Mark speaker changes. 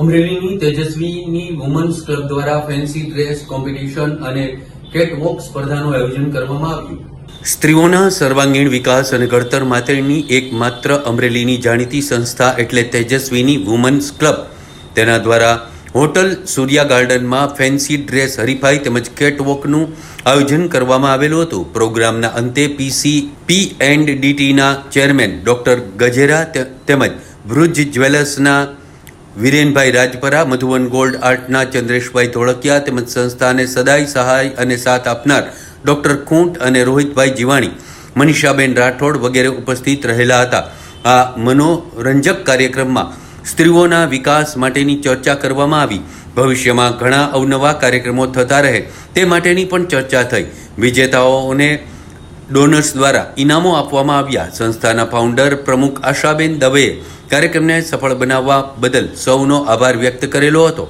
Speaker 1: અમરેલીની Tejaswini women's club દ્વારા fancy dress competition અને catwalk સ્પર્ધાનું આયોજન કરવામાં આવ્યું. સ્ત્રીઓના સર્વાંગીણ વિકાસ અને ઘડતર માટેની એકમાત્ર અમરેલીની જાણીતી સંસ્થા એટલે તેજસ્વીની વુમન્સ ક્લબ. તેના દ્વારા હોટલ સૂર્યા ગાર્ડનમાં ફેન્સી ડ્રેસ હરીફાઈ તેમજ કેટવોકનું આયોજન કરવામાં આવેલું હતું. પ્રોગ્રામના અંતે પીસી પી એન્ડ ડીટીના ચેરમેન ડોક્ટર ગજેરા તેમજ ભુજ જ્વેલર્સના વિરેનભાઈ રાજપરા, મધુવન ગોલ્ડ આર્ટના ચંદ્રેશભાઈ ધોળકિયા તેમજ સંસ્થાને સદાય સહાય અને સાથ આપનાર ડોક્ટર ખૂંટ અને રોહિતભાઈ જીવાણી, મનીષાબેન રાઠોડ વગેરે ઉપસ્થિત રહેલા હતા. આ મનોરંજક કાર્યક્રમમાં સ્ત્રીઓના વિકાસ માટેની ચર્ચા કરવામાં આવી. ભવિષ્યમાં ઘણા અવનવા કાર્યક્રમો થતા રહે, તે માટેની પણ ચર્ચા થઈ. વિજેતાઓને ડોનર્સ દ્વારા ઇનામો આપવામાં આવ્યા. સંસ્થાના ફાઉન્ડર પ્રમુખ આશાબેન દવેએ કાર્યક્રમને સફળ બનાવવા બદલ સૌનો આભાર વ્યક્ત કરેલો હતો.